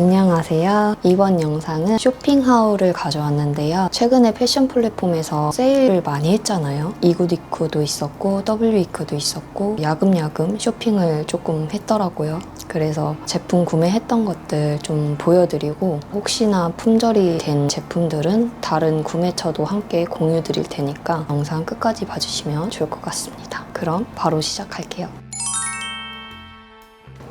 안녕하세요. 이번 영상은 쇼핑 하울을 가져왔는데요. 최근에 패션 플랫폼에서 세일을 많이 했잖아요. 이구디쿠도 있었고 W이크도 있었고 야금야금 쇼핑을 조금 했더라고요. 그래서 제품 구매했던 것들 좀 보여드리고 혹시나 품절이 된 제품들은 다른 구매처도 함께 공유 드릴 테니까 영상 끝까지 봐주시면 좋을 것 같습니다. 그럼 바로 시작할게요.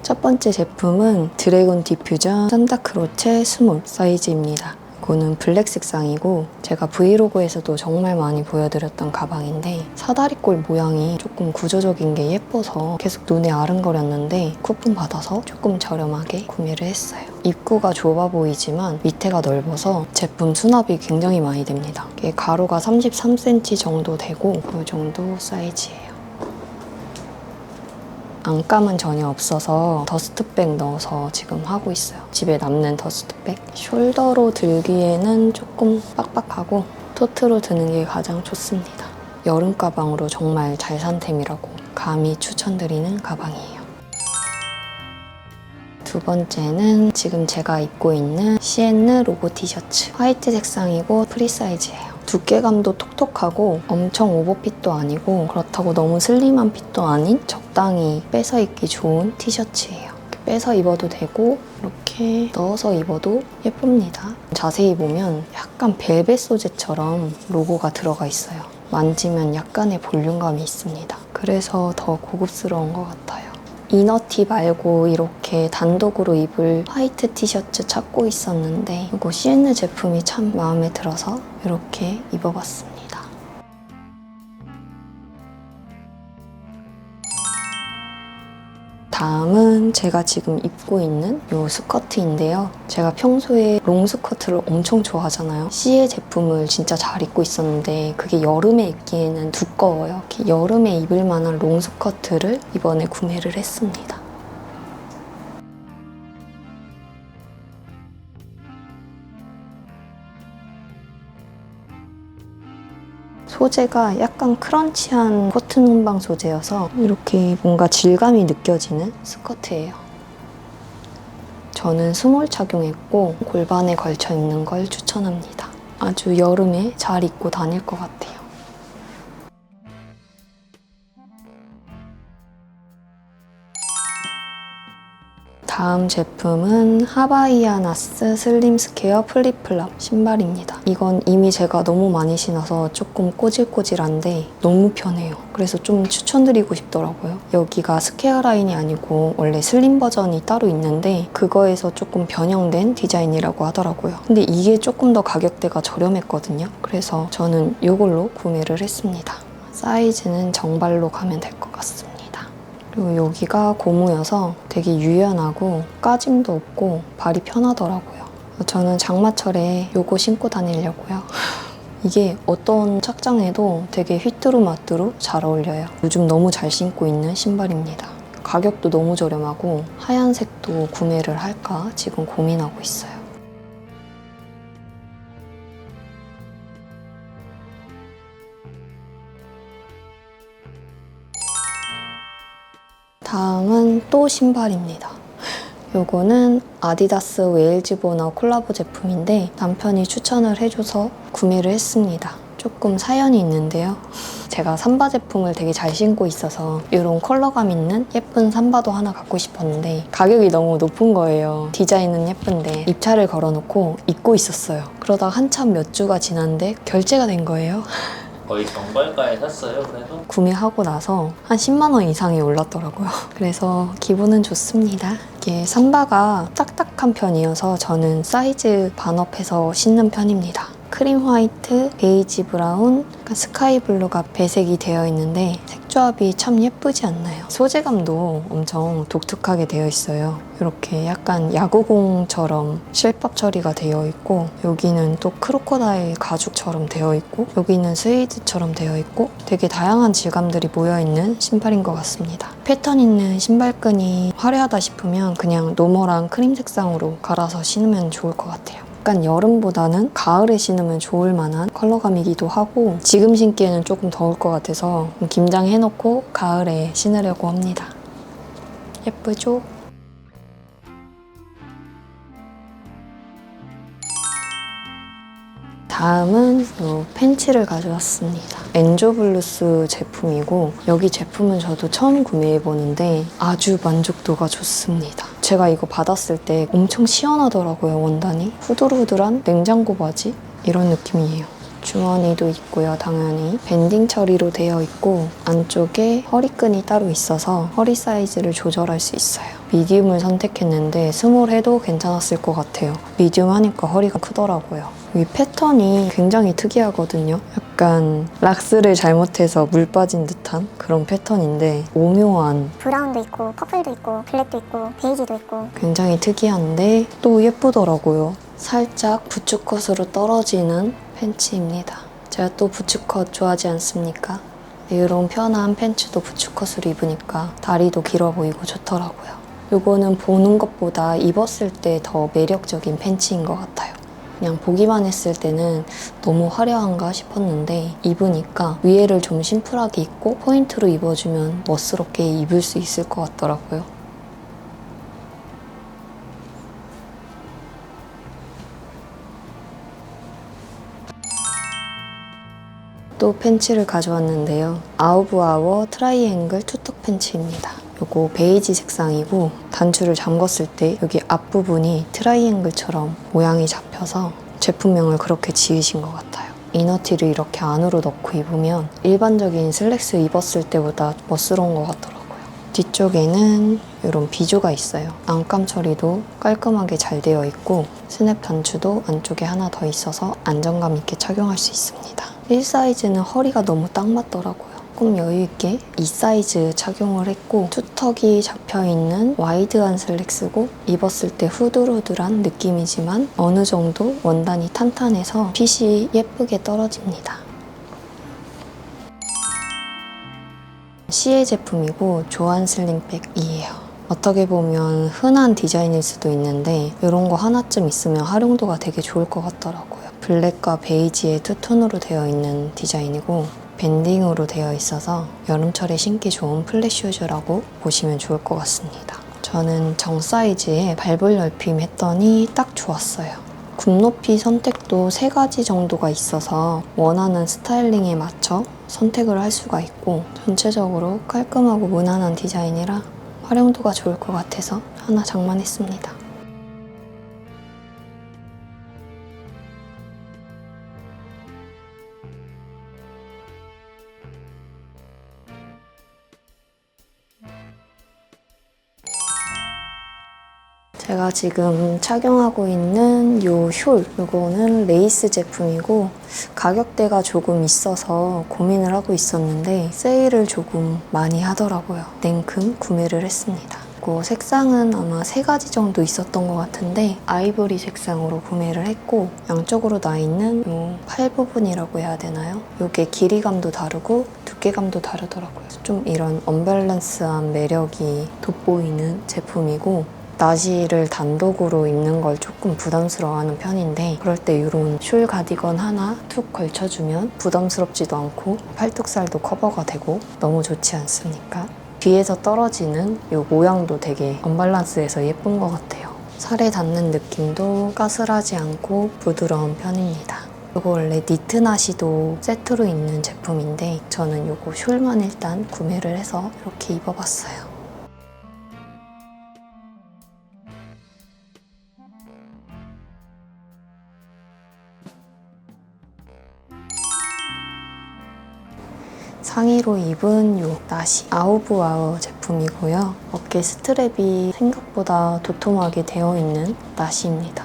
첫 번째 제품은 드래곤 디퓨전 산다크로체 스몰 사이즈입니다. 이거는 블랙 색상이고 제가 브이로그에서도 정말 많이 보여드렸던 가방인데 사다리꼴 모양이 조금 구조적인 게 예뻐서 계속 눈에 아른거렸는데 쿠폰 받아서 조금 저렴하게 구매를 했어요. 입구가 좁아 보이지만 밑에가 넓어서 제품 수납이 굉장히 많이 됩니다. 이게 가로가 33cm 정도 되고 이 정도 사이즈예요. 안감은 전혀 없어서 더스트백 넣어서 지금 하고 있어요. 집에 남는 더스트백. 숄더로 들기에는 조금 빡빡하고 토트로 드는 게 가장 좋습니다. 여름 가방으로 정말 잘 산 템이라고 감히 추천드리는 가방이에요. 두 번째는 지금 제가 입고 있는 시엔느 로고 티셔츠. 화이트 색상이고 프리 사이즈예요. 두께감도 톡톡하고 엄청 오버핏도 아니고 그렇다고 너무 슬림한 핏도 아닌 적당히 빼서 입기 좋은 티셔츠예요. 빼서 입어도 되고 이렇게 넣어서 입어도 예쁩니다. 자세히 보면 약간 벨벳 소재처럼 로고가 들어가 있어요. 만지면 약간의 볼륨감이 있습니다. 그래서 더 고급스러운 것 같아요. 이너티 말고 이렇게 단독으로 입을 화이트 티셔츠 찾고 있었는데 이거 시엔느 제품이 참 마음에 들어서 이렇게 입어봤습니다. 다음은 제가 지금 입고 있는 이 스커트인데요. 제가 평소에 롱 스커트를 엄청 좋아하잖아요. 시의 제품을 진짜 잘 입고 있었는데 그게 여름에 입기에는 두꺼워요. 여름에 입을 만한 롱 스커트를 이번에 구매를 했습니다. 소재가 약간 크런치한 코튼 혼방 소재여서 이렇게 뭔가 질감이 느껴지는 스커트예요. 저는 스몰 착용했고 골반에 걸쳐 입는 걸 추천합니다. 아주 여름에 잘 입고 다닐 것 같아요. 다음 제품은 하바이아나스 슬림 스퀘어 플립플랍 신발입니다. 이건 이미 제가 너무 많이 신어서 조금 꼬질꼬질한데 너무 편해요. 그래서 좀 추천드리고 싶더라고요. 여기가 스퀘어 라인이 아니고 원래 슬림 버전이 따로 있는데 그거에서 조금 변형된 디자인이라고 하더라고요. 근데 이게 조금 더 가격대가 저렴했거든요. 그래서 저는 이걸로 구매를 했습니다. 사이즈는 정발로 가면 될 것 같습니다. 그리고 여기가 고무여서 되게 유연하고 까짐도 없고 발이 편하더라고요. 저는 장마철에 요거 신고 다니려고요. 이게 어떤 착장에도 되게 휘뚜루마뚜루 잘 어울려요. 요즘 너무 잘 신고 있는 신발입니다. 가격도 너무 저렴하고 하얀색도 구매를 할까 지금 고민하고 있어요. 다음은 또 신발입니다. 요거는 아디다스 웨일즈보너 콜라보 제품인데 남편이 추천을 해줘서 구매를 했습니다. 조금 사연이 있는데요. 제가 삼바 제품을 되게 잘 신고 있어서 이런 컬러감 있는 예쁜 삼바도 하나 갖고 싶었는데 가격이 너무 높은 거예요. 디자인은 예쁜데 입찰을 걸어놓고 입고 있었어요. 그러다 한참 몇 주가 지났는데 결제가 된 거예요. 거의 정발가에 샀어요. 그래서 구매하고 나서 한 10만 원 이상이 올랐더라고요. 그래서 기분은 좋습니다. 이게 삼바가 딱딱한 편이어서 저는 사이즈 반업해서 신는 편입니다. 크림 화이트, 베이지 브라운, 약간 스카이 블루가 배색이 되어 있는데 색조합이 참 예쁘지 않나요? 소재감도 엄청 독특하게 되어 있어요. 이렇게 약간 야구공처럼 실밥 처리가 되어 있고 여기는 또 크로코다일 가죽처럼 되어 있고 여기는 스웨이드처럼 되어 있고 되게 다양한 질감들이 모여 있는 신발인 것 같습니다. 패턴 있는 신발끈이 화려하다 싶으면 그냥 노멀한 크림 색상으로 갈아서 신으면 좋을 것 같아요. 약간 여름보다는 가을에 신으면 좋을 만한 컬러감이기도 하고 지금 신기에는 조금 더울 것 같아서 김장해놓고 가을에 신으려고 합니다. 예쁘죠? 다음은 요 팬츠를 가져왔습니다. 엔조블루스 제품이고 여기 제품은 저도 처음 구매해보는데 아주 만족도가 좋습니다. 제가 이거 받았을 때 엄청 시원하더라고요, 원단이. 후들후들한 냉장고 바지? 이런 느낌이에요. 주머니도 있고요, 당연히. 밴딩 처리로 되어 있고 안쪽에 허리끈이 따로 있어서 허리 사이즈를 조절할 수 있어요. 미디움을 선택했는데 스몰 해도 괜찮았을 것 같아요. 미디움 하니까 허리가 크더라고요. 이 패턴이 굉장히 특이하거든요. 약간 락스를 잘못해서 물 빠진 듯한 그런 패턴인데 오묘한 브라운도 있고 퍼플도 있고 블랙도 있고 베이지도 있고 굉장히 특이한데 또 예쁘더라고요. 살짝 부츠컷으로 떨어지는 팬츠입니다. 제가 또 부츠컷 좋아하지 않습니까? 이런 편한 팬츠도 부츠컷으로 입으니까 다리도 길어 보이고 좋더라고요. 이거는 보는 것보다 입었을 때 더 매력적인 팬츠인 것 같아요. 그냥 보기만 했을 때는 너무 화려한가 싶었는데 입으니까 위에를 좀 심플하게 입고 포인트로 입어주면 멋스럽게 입을 수 있을 것 같더라고요. 또 팬츠를 가져왔는데요. 아우브아워 트라이앵글 투턱 팬츠입니다. 요거 베이지 색상이고 단추를 잠궜을 때 여기 앞부분이 트라이앵글처럼 모양이 잡혀서 제품명을 그렇게 지으신 것 같아요. 이너티를 이렇게 안으로 넣고 입으면 일반적인 슬랙스 입었을 때보다 멋스러운 것 같더라고요. 뒤쪽에는 이런 비조가 있어요. 안감 처리도 깔끔하게 잘 되어 있고 스냅 단추도 안쪽에 하나 더 있어서 안정감 있게 착용할 수 있습니다. 1 사이즈는 허리가 너무 딱 맞더라고요. 조금 여유 있게 2 사이즈 착용을 했고 투턱이 잡혀 있는 와이드한 슬랙스고 입었을 때 후들후들한 느낌이지만 어느 정도 원단이 탄탄해서 핏이 예쁘게 떨어집니다. CA 제품이고 조한 슬링백이에요. 어떻게 보면 흔한 디자인일 수도 있는데 이런 거 하나쯤 있으면 활용도가 되게 좋을 것 같더라고요. 블랙과 베이지의 투톤으로 되어 있는 디자인이고 밴딩으로 되어 있어서 여름철에 신기 좋은 플랫 슈즈라고 보시면 좋을 것 같습니다. 저는 정 사이즈에 발볼 넓힘 했더니 딱 좋았어요. 굽높이 선택도 세 가지 정도가 있어서 원하는 스타일링에 맞춰 선택을 할 수가 있고 전체적으로 깔끔하고 무난한 디자인이라 활용도가 좋을 것 같아서 하나 장만했습니다. 제가 지금 착용하고 있는 요 숄, 이거는 레이스 제품이고 가격대가 조금 있어서 고민을 하고 있었는데 세일을 조금 많이 하더라고요. 냉큼 구매를 했습니다. 그리고 색상은 아마 세 가지 정도 있었던 것 같은데 아이보리 색상으로 구매를 했고 양쪽으로 나 있는 요팔 부분이라고 해야 되나요? 요게 길이감도 다르고 두께감도 다르더라고요. 좀 이런 언밸런스한 매력이 돋보이는 제품이고 나시를 단독으로 입는 걸 조금 부담스러워하는 편인데 그럴 때 이런 숄 가디건 하나 툭 걸쳐주면 부담스럽지도 않고 팔뚝살도 커버가 되고 너무 좋지 않습니까? 뒤에서 떨어지는 이 모양도 되게 언밸런스해서 예쁜 것 같아요. 살에 닿는 느낌도 까슬하지 않고 부드러운 편입니다. 이거 원래 니트 나시도 세트로 있는 제품인데 저는 이거 숄만 일단 구매를 해서 이렇게 입어봤어요. 상의로 입은 요 나시 아우브아우 제품이고요. 어깨 스트랩이 생각보다 도톰하게 되어 있는 나시입니다.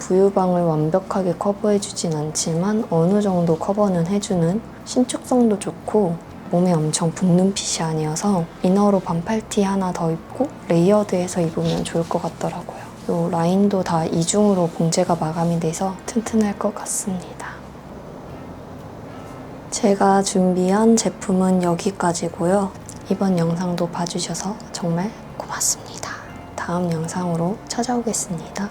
부유방을 완벽하게 커버해주진 않지만 어느 정도 커버는 해주는 신축성도 좋고 몸에 엄청 붙는 핏이 아니어서 이너로 반팔티 하나 더 입고 레이어드해서 입으면 좋을 것 같더라고요. 요 라인도 다 이중으로 봉제가 마감이 돼서 튼튼할 것 같습니다. 제가 준비한 제품은 여기까지고요. 이번 영상도 봐주셔서 정말 고맙습니다. 다음 영상으로 찾아오겠습니다.